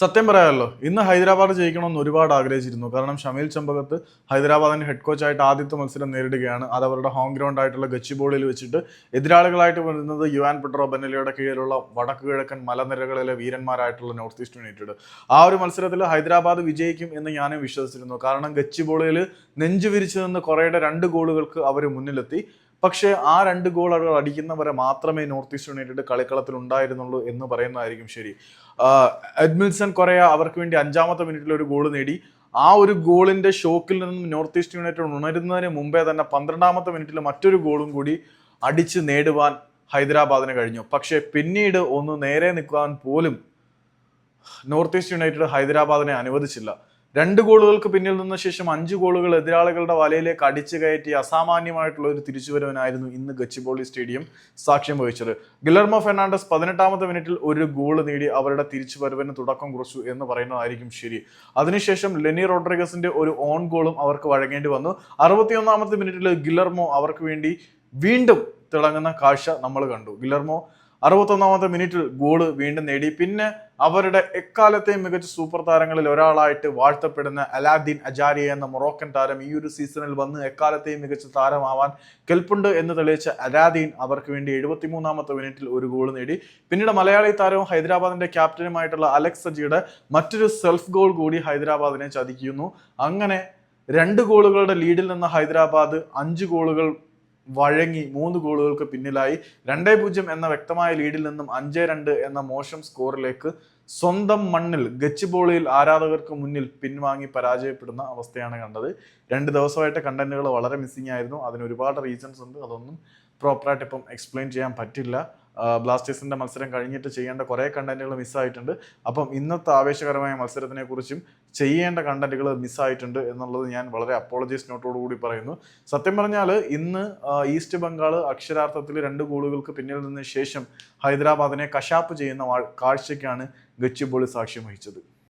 സത്യം പറയാമല്ലോ ഇന്ന് ഹൈദരാബാദ് ജയിക്കണമെന്ന് ഒരുപാട് ആഗ്രഹിച്ചിരുന്നു. കാരണം ഷമീൽ ചമ്പകത്ത് ഹൈദരാബാദിന്റെ ഹെഡ് കോച്ചായിട്ട് ആദ്യത്തെ മത്സരം നേരിടുകയാണ്. അത് അവരുടെ ഹോം ഗ്രൗണ്ട് ആയിട്ടുള്ള ഗച്ചിബോളിൽ വെച്ചിട്ട് എതിരാളികളായിട്ട് വരുന്നത് യുവാൻ പെട്രോ ബെന്നലിയുടെ കീഴിലുള്ള വടക്ക് കിഴക്കൻ മലനിരകളിലെ വീരന്മാരായിട്ടുള്ള നോർത്ത് ഈസ്റ്റ് യുണൈറ്റഡ്. ആ ഒരു മത്സരത്തിൽ ഹൈദരാബാദ് വിജയിക്കും എന്ന് ഞാനും വിശ്വസിച്ചിരുന്നു. കാരണം ഗച്ചിബോളിൽ നെഞ്ചു വിരിച്ചു നിന്ന് കുറേയുടെ രണ്ട് ഗോളുകൾക്ക് അവർ മുന്നിലെത്തി. പക്ഷേ ആ രണ്ട് ഗോൾ അവർ അടിക്കുന്നവരെ മാത്രമേ നോർത്ത് ഈസ്റ്റ് യുണൈറ്റഡ് കളിക്കളത്തിൽ ഉണ്ടായിരുന്നുള്ളൂ എന്ന് പറയുന്നതായിരിക്കും ശരി. എഡ്മിൽസൺ കൊറയ അവർക്ക് വേണ്ടി അഞ്ചാമത്തെ മിനിറ്റിൽ ഒരു ഗോൾ നേടി. ആ ഒരു ഗോളിന്റെ ഷോക്കിൽ നിന്നും നോർത്ത് ഈസ്റ്റ് യുണൈറ്റഡ് ഉണരുന്നതിന് മുമ്പേ തന്നെ പന്ത്രണ്ടാമത്തെ മിനിറ്റിൽ മറ്റൊരു ഗോളും കൂടി അടിച്ച് നേടുവാൻ ഹൈദരാബാദിന് കഴിഞ്ഞു. പക്ഷേ പിന്നീട് ഒന്ന് നേരെ നിൽക്കാൻ പോലും നോർത്ത് ഈസ്റ്റ് യുണൈറ്റഡ് ഹൈദരാബാദിനെ അനുവദിച്ചില്ല. രണ്ട് ഗോളുകൾക്ക് പിന്നിൽ നിന്ന ശേഷം അഞ്ച് ഗോളുകൾ എതിരാളികളുടെ വലയിലേക്ക് അടിച്ചു കയറ്റി അസാമാന്യമായിട്ടുള്ള ഒരു തിരിച്ചുവരവനായിരുന്നു ഇന്ന് ഗച്ചിബോളി സ്റ്റേഡിയം സാക്ഷ്യം വഹിച്ചത്. ഗിലർമോ ഫെർണാണ്ടസ് പതിനെട്ടാമത്തെ മിനിറ്റിൽ ഒരു ഗോൾ നേടി അവരുടെ തിരിച്ചുവരവിന് തുടക്കം കുറിച്ചു എന്ന് പറയുന്നതായിരിക്കും ശരി. അതിനുശേഷം ലെനി റോഡ്രിഗസിന്റെ ഒരു ഓൺ ഗോളും അവർക്ക് വഴങ്ങേണ്ടി വന്നു. അറുപത്തിയൊന്നാമത്തെ മിനിറ്റിൽ ഗിലർമോ അവർക്ക് വേണ്ടി വീണ്ടും തിളങ്ങുന്ന കാഴ്ച നമ്മൾ കണ്ടു. ഗിലർമോ അറുപത്തൊന്നാമത്തെ മിനിറ്റിൽ ഗോൾ വീണ്ടും നേടി. പിന്നെ അവരുടെ എക്കാലത്തെയും മികച്ച സൂപ്പർ താരങ്ങളിൽ ഒരാളായിട്ട് വാഴ്ത്തപ്പെടുന്ന അലാദ്ദീൻ അജാരിയ എന്ന മൊറോക്കൻ താരം ഈ ഒരു സീസണിൽ വന്ന് എക്കാലത്തെയും മികച്ച താരമാവാൻ കെൽപ്പുണ്ട് എന്ന് തെളിയിച്ച അലാദീൻ അവർക്ക് വേണ്ടി എഴുപത്തിമൂന്നാമത്തെ മിനിറ്റിൽ ഒരു ഗോൾ നേടി. പിന്നീട് മലയാളി താരവും ഹൈദരാബാദിന്റെ ക്യാപ്റ്റനുമായിട്ടുള്ള അലക്സ് സജിയുടെ മറ്റൊരു സെൽഫ് ഗോൾ കൂടി ഹൈദരാബാദിനെ ചതിക്കുന്നു. അങ്ങനെ രണ്ട് ഗോളുകളുടെ ലീഡിൽ നിന്ന ഹൈദരാബാദ് അഞ്ച് ഗോളുകൾ വഴങ്ങി മൂന്ന് ഗോളുകൾക്ക് പിന്നിലായി. രണ്ടേ പൂജ്യം എന്ന വ്യക്തമായ ലീഡിൽ നിന്നും അഞ്ച് രണ്ട് എന്ന മോശം സ്കോറിലേക്ക് സ്വന്തം മണ്ണിൽ ഗച്ചിബോളിയിൽ ആരാധകർക്ക് മുന്നിൽ പിൻവാങ്ങി പരാജയപ്പെടുന്ന അവസ്ഥയാണ് കണ്ടത്. രണ്ട് ദിവസമായിട്ട് കണ്ടന്റുകൾ വളരെ മിസ്സിംഗ് ആയിരുന്നു. അതിന് ഒരുപാട് റീസൺസ് ഉണ്ട്. അതൊന്നും പ്രോപ്പറായിട്ട് ഇപ്പം എക്സ്പ്ലെയിൻ ചെയ്യാൻ പറ്റില്ല. ബ്ലാസ്റ്റേഴ്സിന്റെ മത്സരം കഴിഞ്ഞിട്ട് ചെയ്യേണ്ട കുറേ കണ്ടന്റുകൾ മിസ്സായിട്ടുണ്ട് അപ്പം ഇന്നത്തെ ആവേശകരമായ മത്സരത്തിനെ കുറിച്ചും ചെയ്യേണ്ട കണ്ടന്റുകൾ മിസ്സായിട്ടുണ്ട് എന്നുള്ളത് ഞാൻ വളരെ അപ്പോളജീസ് നോട്ടോടു കൂടി പറയുന്നു. സത്യം പറഞ്ഞാൽ ഇന്ന് ഈസ്റ്റ് ബംഗാൾ അക്ഷരാർത്ഥത്തിൽ രണ്ട് ഗോളുകൾക്ക് പിന്നിൽ നിന്ന് ശേഷം ഹൈദരാബാദിനെ കശാപ്പ് ചെയ്യുന്ന കാഴ്ചയ്ക്കാണ് ഗച്ചിബോളി സാക്ഷ്യം വഹിച്ചത്.